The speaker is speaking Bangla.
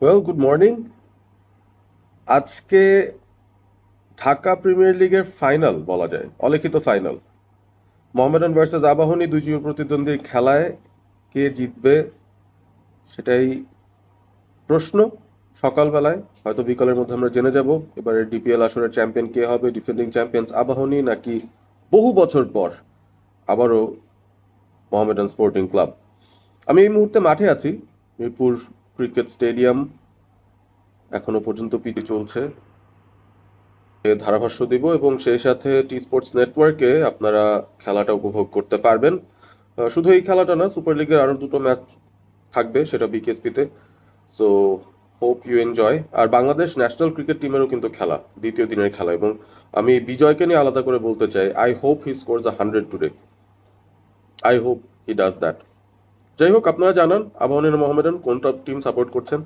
ওয়েল গুড মর্নিং আজকে ঢাকা প্রিমিয়ার লিগের ফাইনাল বলা যায়, অলিখিত ফাইনাল মোহামেডান ভার্সেস আবাহনী দুই প্রতিদ্বন্দ্বীর খেলায় কে জিতবে সেটাই প্রশ্ন সকালবেলায়। হয়তো বিকালের মধ্যে আমরা জেনে যাব, এবারে ডিপিএল আসরের চ্যাম্পিয়ন কে হবে ডিফেন্ডিং চ্যাম্পিয়ন্স আবাহনী নাকি বহু বছর পর আবারও মোহামেডান স্পোর্টিং ক্লাব আমি এই মুহূর্তে মাঠে আছি, মিরপুর ক্রিকেট স্টেডিয়াম এখনও পর্যন্ত পিটি চলছে। ধারাভাষ্য দিব এবং সেই সাথে টি স্পোর্টস নেটওয়ার্কে আপনারা খেলাটা উপভোগ করতে পারবেন। শুধু এই খেলাটা না সুপার লিগের আরও দুটো ম্যাচ থাকবে সেটা বিকেএসপিতে সো হোপ ইউ এনজয় আর বাংলাদেশ ন্যাশনাল ক্রিকেট টিমেরও কিন্তু খেলা, দ্বিতীয় দিনের খেলা। এবং আমি বিজয়কে নিয়ে আলাদা করে বলতে চাই I hope he scores a hundred today I hope he does that যাই হোক আপনারা জানান আবাহনীর মোহামেডান কোনটা টিম সাপোর্ট করছেন?